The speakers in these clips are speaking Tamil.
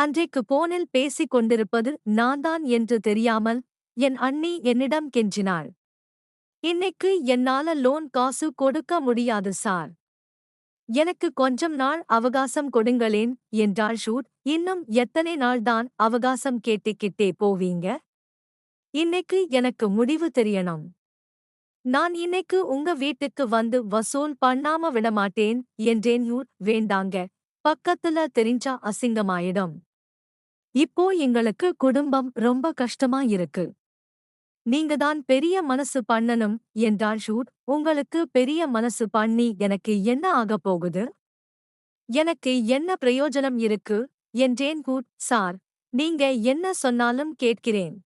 அன்றைக்கு போனில் பேசிக் கொண்டிருப்பது நான்தான் என்று தெரியாமல் என் அண்ணி என்னிடம் கெஞ்சினாள். இன்னைக்கு என்னால லோன் காசு கொடுக்க முடியாது சார். எனக்கு கொஞ்சம் நாள் அவகாசம் கொடுங்களேன் என்றாள் ஷூட். இன்னும் எத்தனை நாள்தான் அவகாசம் கேட்டுக்கிட்டே போவீங்க? இன்னைக்கு எனக்கு முடிவு தெரியணும். நான் இன்னைக்கு உங்க வீட்டுக்கு வந்து வசூல் பண்ணாம விடமாட்டேன் என்றேன் யூர். வேண்டாங்க. பக்கத்துல தெரிஞ்சா அசிங்கமாயிடும். இப்போ எங்களுக்கு குடும்பம் ரொம்ப கஷ்டமா இருக்கு. நீங்க தான் பெரிய மனசு பண்ணணும் என்றால் ஷூட் உங்களுக்கு பெரிய மனசு பண்ணி எனக்கு என்ன ஆகப் போகுது? எனக்கு என்ன பிரயோஜனம் இருக்கு? என்றேன் கூட் சார். நீங்க என்ன சொன்னாலும் கேட்கிறேன்.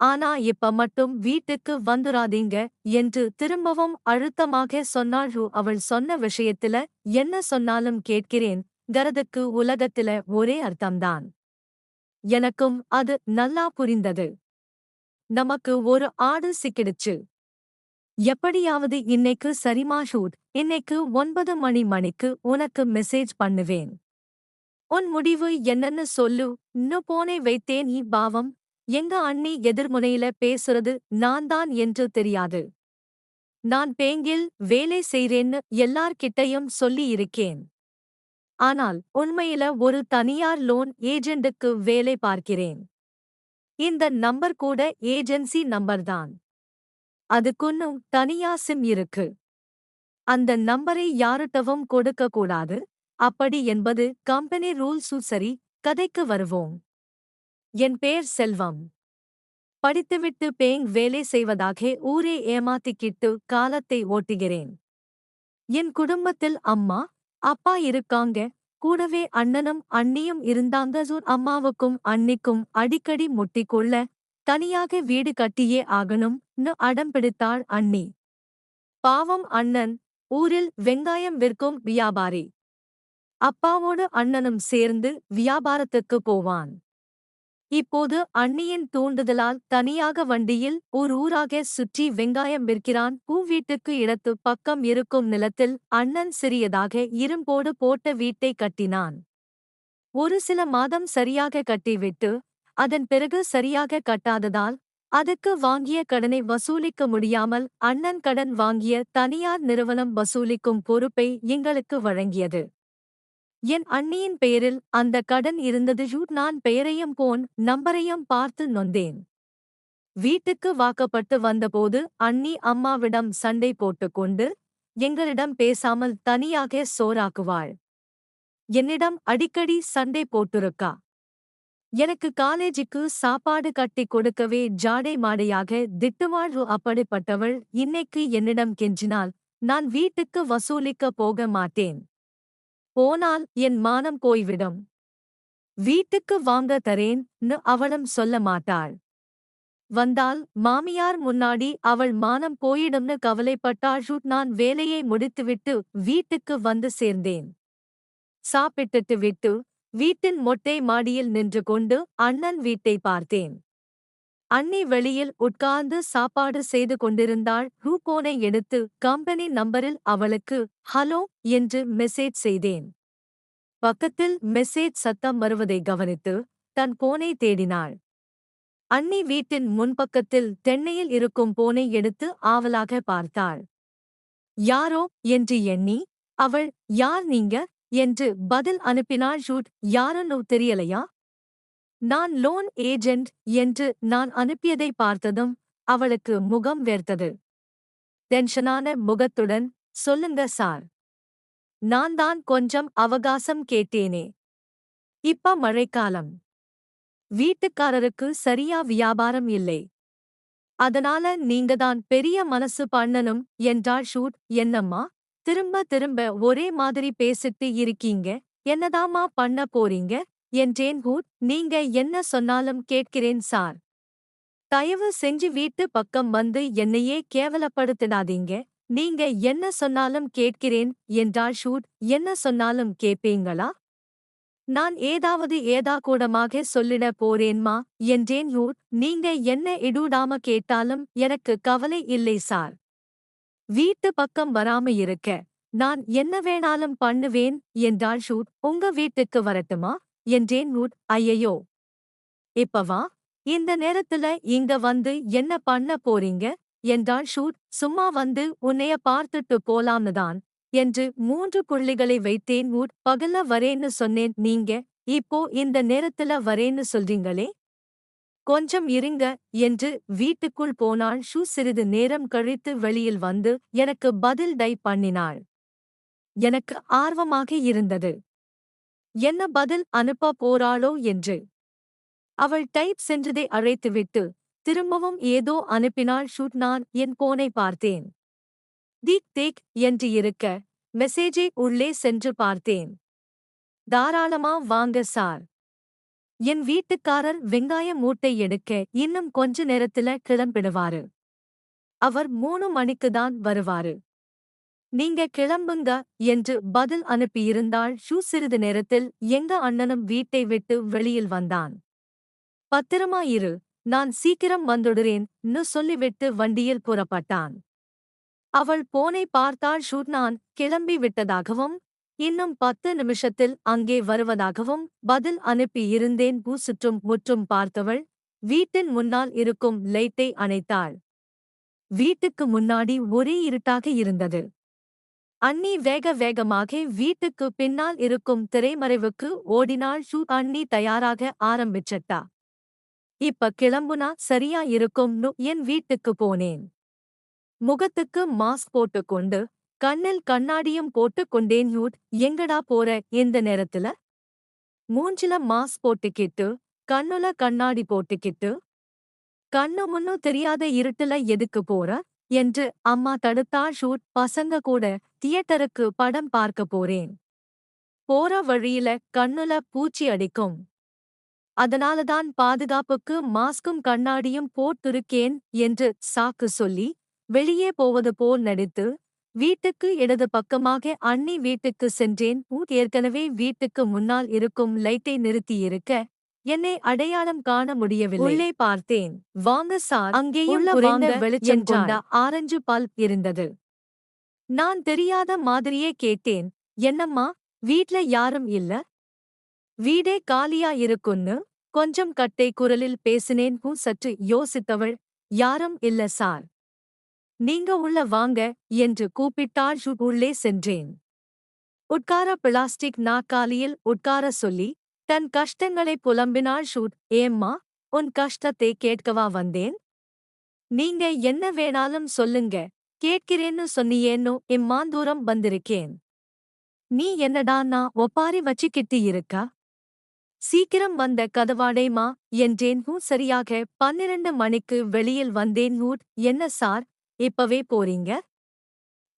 ஆனா இப்ப மட்டும் வீட்டுக்கு வந்துராதீங்க என்று திரும்பவும் அழுத்தமாக சொன்னாள் ஹூ அவள் சொன்ன விஷயத்துல என்ன சொன்னாலும் கேட்கிறேன். கரதுக்கு உலகத்தில ஒரே அர்த்தம்தான். எனக்கும் அது நல்லா புரிந்தது. நமக்கு ஒரு ஆடு சிக்கிடுச்சு. எப்படியாவது இன்னைக்கு சரிமா ஷூட். இன்னைக்கு ஒன்பது மணி மணிக்கு உனக்கு மெசேஜ் பண்ணுவேன். உன் முடிவு என்னன்னு சொல்லு. இன்னும் போனே வைத்தேன் நீ பாவம். எங்க அண்ணி எதிர்முனையில பேசுறது நான் தான் என்று தெரியாது. நான் பேங்கில் வேலை செய்றேன்னு எல்லார்கிட்டயும் சொல்லி இருக்கேன். ஆனால் உண்மையில ஒரு தனியார் லோன் ஏஜெண்டுக்கு வேலை பார்க்கிறேன். இந்த நம்பர் கூட ஏஜென்சி நம்பர்தான் அதுக்குன்னும் தனியா சிம் இருக்கு. அந்த நம்பரை யாருட்டவும் கொடுக்க கூடாது. அப்படி என்பது கம்பெனி ரூல்ஸு சரி கதைக்கு வருவோம். என் பேர் செல்வம். படித்துவிட்டு பேங் வேலை செய்வதாக ஊரே ஏமாத்திக்கிட்டு காலத்தை ஓட்டுகிறேன். என் குடும்பத்தில் அம்மா அப்பா இருக்காங்க. கூடவே அண்ணனும் அண்ணியும் இருந்தாங்க. ஜூன் அம்மாவுக்கும் அண்ணிக்கும் அடிக்கடி முட்டிக்கொள்ள தனியாக வீடு கட்டியே ஆகணும். நு அடம் பிடித்தாள் அண்ணி. பாவம் அண்ணன். ஊரில் வெங்காயம் விற்கும் வியாபாரி. அப்பாவோடு அண்ணனும் சேர்ந்து வியாபாரத்துக்கு போவான். இப்போது அண்ணியின் தூண்டுதலால் தனியாக வண்டியில் ஓர் ஊராக சுற்றி வெங்காயம் விற்கிறான். பூ வீட்டுக்கு இடத்து பக்கம் இருக்கும் நிலத்தில் அண்ணன் சிறியதாக இரும்போடு போட்ட வீட்டை கட்டினான். ஒரு சில மாதம் சரியாக கட்டிவிட்டு அதன் பிறகு சரியாக கட்டாததால் அதுக்கு வாங்கிய கடனை வசூலிக்க முடியாமல் அண்ணன் கடன் வாங்கிய தனியார் நிறுவனம் வசூலிக்கும் பொறுப்பை எங்களுக்கு வழங்கியது. என் அண்ணியின் பெயரில் அந்த கடன் இருந்தது. ஜூட் நான் பெயரையும் போன் நம்பரையும் பார்த்து நொந்தேன். வீட்டுக்கு வாக்கப்பட்டு வந்தபோது அண்ணி அம்மாவிடம் சண்டை போட்டுக்கொண்டு எங்களிடம் பேசாமல் தனியாக சோறாக்குவாள். என்னிடம் அடிக்கடி சண்டை போட்டுருக்கா? எனக்கு காலேஜுக்கு சாப்பாடு கட்டி கொடுக்கவே ஜாடை மாடையாக திட்டுவாழ்வு அப்படிப்பட்டவள். இன்னைக்கு என்னிடம் கெஞ்சினால் நான் வீட்டுக்கு வசூலிக்க போக மாட்டேன். போனால் என் மானம் போய்விடும். வீட்டுக்கு வாங்க தரேன் அவளும் சொல்ல மாட்டாள். வந்தால் மாமியார் முன்னாடி அவள் மானம் போயிடும்னு கவலைப்பட்டாள். ஷூட் நான் வேலையை முடித்துவிட்டு வீட்டுக்கு வந்து சேர்ந்தேன். சாப்பிட்டுட்டு விட்டு வீட்டின் மொட்டை மாடியில் நின்று கொண்டு அண்ணன் வீட்டை பார்த்தேன். அண்ணி வெளியில் உட்கார்ந்து சாப்பாடு செய்து கொண்டிருந்தாள். ரூபோனை எடுத்து கம்பெனி நம்பரில் அவளுக்கு ஹலோ என்று மெசேஜ் செய்தேன். பக்கத்தில் மெசேஜ் சத்தம் வருவதை கவனித்து தன் போனை தேடினாள். அண்ணி வீட்டின் முன்பக்கத்தில் தென்னையில் இருக்கும் போனை எடுத்து ஆவலாக பார்த்தாள். யாரோ? என்று எண்ணி அவள் யார் நீங்க? என்று பதில் அனுப்பினாள். ஷூட் யாருன்னு தெரியலையா? நான் லோன் ஏஜெண்ட் என்று நான் அனுப்பியதை பார்த்ததும் அவளுக்கு முகம் வேர்த்தது. டென்ஷனான முகத்துடன் சொல்லுங்க சார். நான் தான் கொஞ்சம் அவகாசம் கேட்டேனே. இப்ப மழைக்காலம். வீட்டுக்காரருக்கு சரியா வியாபாரம் இல்லை. அதனால நீங்க தான் பெரிய மனசு பண்ணணும் என்றாள் ஷூட். என்னம்மா? திரும்ப திரும்ப ஒரே மாதிரி பேசிட்டு இருக்கீங்க. என்னதாம்மா பண்ண போறீங்க? என்றேன் ஹூட் நீங்க என்ன சொன்னாலும் கேட்கிறேன் சார். தயவு செஞ்சு வீட்டு பக்கம் வந்து என்னையே கேவலப்படுத்தினாதீங்க. நீங்க என்ன சொன்னாலும் கேட்கிறேன் என்றாள் ஷூட் என்ன சொன்னாலும் கேட்பீங்களா? நான் ஏதாவது ஏதா கூடமாக சொல்லிட போறேன்மா என்றேன் ஹூட் நீங்க என்ன இடூடாம கேட்டாலும் எனக்கு கவலை இல்லை சார். வீட்டு பக்கம் வராம இருக்க நான் என்ன வேணாலும் பண்ணுவேன் என்றாள் ஷூட் உங்க வீட்டுக்கு வரட்டுமா? என்றேன் நூட் ஐயையோ. இப்ப வா. இந்த நேரத்துல இங்க வந்து என்ன பண்ண போறீங்க? என்றாள் ஷூட் சும்மா வந்து உன்னைய பார்த்துட்டு போலாம்னு தான் என்று மூன்று புள்ளிகளை வைத்தேன் நூட் பகல்ல வரேன்னு சொன்னேன் நீங்க. இப்போ இந்த நேரத்துல வரேன்னு சொல்றீங்களே? கொஞ்சம் இருங்க என்று வீட்டுக்குள் போனாள் ஷூ. சிறிது நேரம் கழித்து வெளியில் வந்து எனக்கு பதில் டை பண்ணினாள். எனக்கு ஆர்வமாக இருந்தது. என்ன பதில் அனுப்ப போறாளோ என்று. அவள் டைப் சென்றதை அழைத்துவிட்டு திரும்பவும் ஏதோ அனுப்பினாள் ஷூட் நான் என் போனை பார்த்தேன். தீக் தேக் என்று இருக்க மெசேஜை உள்ளே சென்று பார்த்தேன். தாராளமா வாங்க சார். என் வீட்டுக்காரர் வெங்காய மூட்டை எடுக்க இன்னும் கொஞ்ச நேரத்துல கிளம்பிடுவாரு. அவர் மூணு மணிக்கு தான் வருவாரு. நீங்க கிளம்புங்க என்று பதில் அனுப்பியிருந்தாள் ஷூ சிறிது நேரத்தில் எங்க அண்ணனும் வீட்டை விட்டு வெளியில் வந்தான். பத்திரமா இரு நான் சீக்கிரம் வந்துடுறேன்னு சொல்லிவிட்டு வண்டியில் புறப்பட்டான். அவள் போனை பார்த்தாள் ஷூ நான் கிளம்பி விட்டதாகவும் இன்னும் பத்து நிமிஷத்தில் அங்கே வருவதாகவும் பதில் அனுப்பி இருந்தேன் பூ சுற்றும் முற்றும் பார்த்தவள் வீட்டின் முன்னால் இருக்கும் லைட்டை அணைத்தாள். வீட்டுக்கு முன்னாடி ஒரே இருட்டாக இருந்தது. அண்ணி வேக வேகமாக வீட்டுக்கு பின்னால் இருக்கும் திரைமறைவுக்கு ஓடினாள் ஷூ அண்ணி தயாராக ஆரம்பிச்சட்டா. இப்ப கிளம்புனா சரியா இருக்கும்னு என் வீட்டுக்கு போனேன். முகத்துக்கு மாஸ்க் போட்டுக்கொண்டு கண்ணில் கண்ணாடியும் போட்டுக் கொண்டேன் யூட். எங்கடா போற? இந்த நேரத்துல? மூஞ்சில மாஸ்க் போட்டுக்கிட்டு கண்ணுல கண்ணாடி போட்டுக்கிட்டு கண்ணு முன்னும் தெரியாத இருட்டுல எதுக்கு போற? என்று அம்மா தடுத்தாள் ஷூட் பசங்க கூட தியேட்டருக்கு படம் பார்க்க போறேன். போற வழியில கண்ணுல பூச்சி அடிக்கும். அதனாலதான் பாதுகாப்புக்கு மாஸ்கும் கண்ணாடியும் போட்டிருக்கேன் என்று சாக்கு சொல்லி வெளியே போவது போல் நடித்து வீட்டுக்கு இடது பக்கமாக அண்ணி வீட்டுக்கு சென்றேன். ஏற்கனவே வீட்டுக்கு முன்னால் இருக்கும் லைட்டை நிறுத்தியிருக்க என்னை அடையாளம் காண முடியவில்லை. உள்ளே பார்த்தேன். வாங்க சார் அங்கேயும் குறைந்த வெளிச்சம் கொண்ட ஆரஞ்சு பல்ப் இருந்தது. நான் தெரியாத மாதிரியே கேட்டேன். என்னம்மா வீட்ல யாரும் இல்ல? வீடே காலியா இருக்குன்னு? கொஞ்சம் கட்டை குரலில் பேசினேன். பூ சற்று யோசித்தவள் யாரும் இல்ல சார். நீங்க உள்ள வாங்க என்று கூப்பிட்டாள். உள்ளே சென்றேன். உட்கார பிளாஸ்டிக் நாற்காலியில் உட்கார சொல்லி தன் கஷ்டங்களை புலம்பினாள் ஷூட். ஏம்மா உன் கஷ்டத்தை கேட்கவா வந்தேன்? நீங்க என்ன வேணாலும் சொல்லுங்க. கேட்கிறேன்னு சொன்னியேன்னு இம்மாந்தூரம் வந்திருக்கேன். நீ என்னடா நான் ஒப்பாரி வச்சுக்கிட்டு இருக்கா? சீக்கிரம் வந்த கதவாடேமா என்றேன். ஹூ சரியாக. பன்னிரண்டு மணிக்கு வெளியில் வந்தேன் நூட் என்ன சார்? இப்பவே போறீங்க?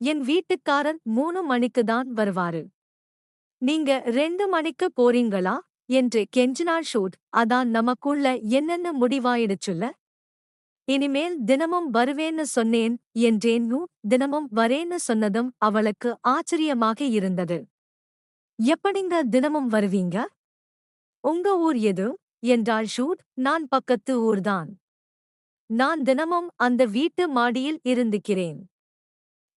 என் வீட்டுக்காரர் மூணு மணிக்கு தான் வருவாரு. நீங்க ரெண்டு மணிக்கு போறீங்களா? என்று கெஞ்சினாள் ஷூட். அதான் நமக்குள்ள என்னென்ன முடிவாயிடுச்சுல்ல இனிமேல் தினமும் வருவேன்னு சொன்னேன் என்றேன். நூ தினமும் வரேன்னு சொன்னதும் அவளுக்கு ஆச்சரியமாக இருந்தது. எப்படிங்க தினமும் வருவீங்க? உங்க ஊர் எது? என்றாள் ஷூட். நான் பக்கத்து ஊர்தான். நான் தினமும் அந்த வீட்டு மாடியில் இருந்துக்கிறேன்.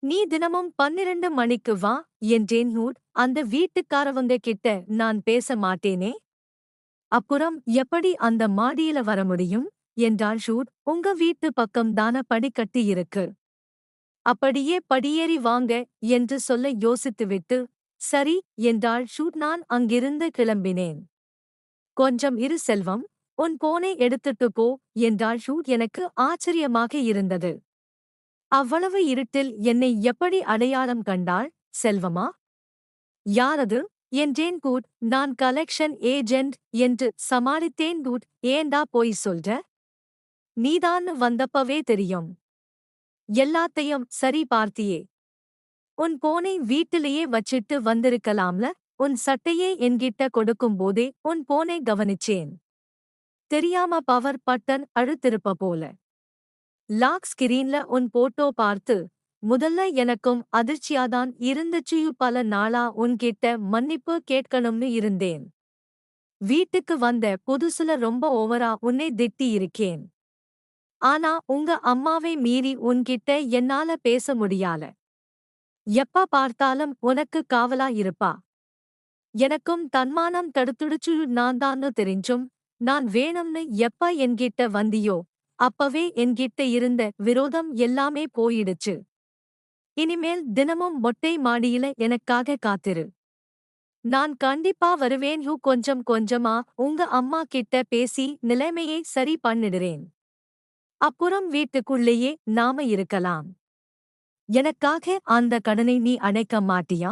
நீ தினமும் பன்னிரண்டு மணிக்கு வா என்றேன் நூட் அந்த வீட்டுக்காரவங்க கிட்ட நான் பேச மாட்டேனே? அப்புறம் எப்படி அந்த மாடியில வர முடியும்? என்றாள் ஷூட் உங்க வீட்டு பக்கம் தான படிக்கட்டு இருக்கு. அப்படியே படியேறி வாங்க என்று சொல்ல யோசித்துவிட்டு சரி என்றாள் ஷூட் நான் அங்கிருந்து கிளம்பினேன். கொஞ்சம் இரு செல்வம் உன் போனை எடுத்துட்டு போ என்றாள் ஷூட் எனக்கு ஆச்சரியமாக இருந்தது. அவ்வளவு இருட்டில் என்னை எப்படி அடையாளம் கண்டாள் செல்வமா? யாரது? என்றேன் கூட் நான் கலெக்ஷன் ஏஜென்ட் என்று சமாளித்தேன் கூட் ஏண்டா போய் சொல்ற? நீதான் வந்தப்பவே தெரியும். எல்லாத்தையும் சரி பார்த்தியே. உன் போனை வீட்டிலேயே வச்சிட்டு வந்திருக்கலாம்ல உன் சட்டையே என்கிட்ட கொடுக்கும்போதே உன் போனை கவனிச்சேன். தெரியாம பவர் பட்டன் அழுத்திருப்ப போல. லாக் ஸ்கிரீன்ல உன் போட்டோ பார்த்து முதல்ல எனக்கும் அதிர்ச்சியாதான் இருந்துச்சு பல நாளா உன்கிட்ட மன்னிப்பு கேட்கணும்னு இருந்தேன். வீட்டுக்கு வந்த புதுசுல ரொம்ப ஓவரா உன்னை திட்டி இருக்கேன். ஆனா உங்க அம்மாவை மீறி உன்கிட்ட என்னால பேச முடியால. எப்ப பார்த்தாலும் உனக்கு காவலா இருப்பா. எனக்கும் தன்மானம் தடுத்துடுச்சு நான் தான்னு தெரிஞ்சும் நான் வேணும்னு எப்ப என்கிட்ட வந்தியோ அப்பவே என்கிட்ட இருந்த விரோதம் எல்லாமே போயிடுச்சு. இனிமேல் தினமும் மொட்டை மாடியில எனக்காக காத்திரு. நான் கண்டிப்பா வருவேன் ஹூ கொஞ்சம் கொஞ்சமா உங்க அம்மா கிட்ட பேசி நிலைமையை சரி பண்ணிடுறேன். அப்புறம் வீட்டுக்குள்ளேயே நாம இருக்கலாம். எனக்காக அந்த கடனை நீ அணைக்க மாட்டியா?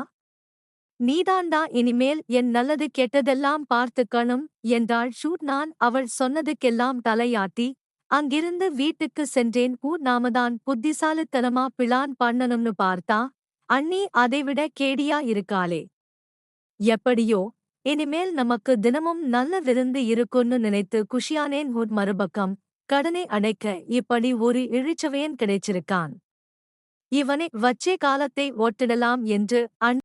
நீதாண்டா இனிமேல் என் நல்லது கெட்டதெல்லாம் பார்த்துக்கணும் என்றாள் ஷூட். நான் அவள் சொன்னதுக்கெல்லாம் தலையாட்டி அங்கிருந்து வீட்டுக்கு சென்றேன். ஊ நாமதான் புத்திசாலித்தனமா பிளான் பண்ணணும்னு பார்த்தா அண்ணி அதைவிட கேடியா இருக்காளே. எப்படியோ இனிமேல் நமக்கு தினமும் நல்ல விருந்து இருக்குன்னு நினைத்து குஷியானேன் ஹுட் மறுபக்கம். கடனை அடைக்க இப்படி ஒரு இழிச்சவையன் கிடைச்சிருக்கான். இவனை வச்சே காலத்தை ஓட்டிடலாம் என்று அண்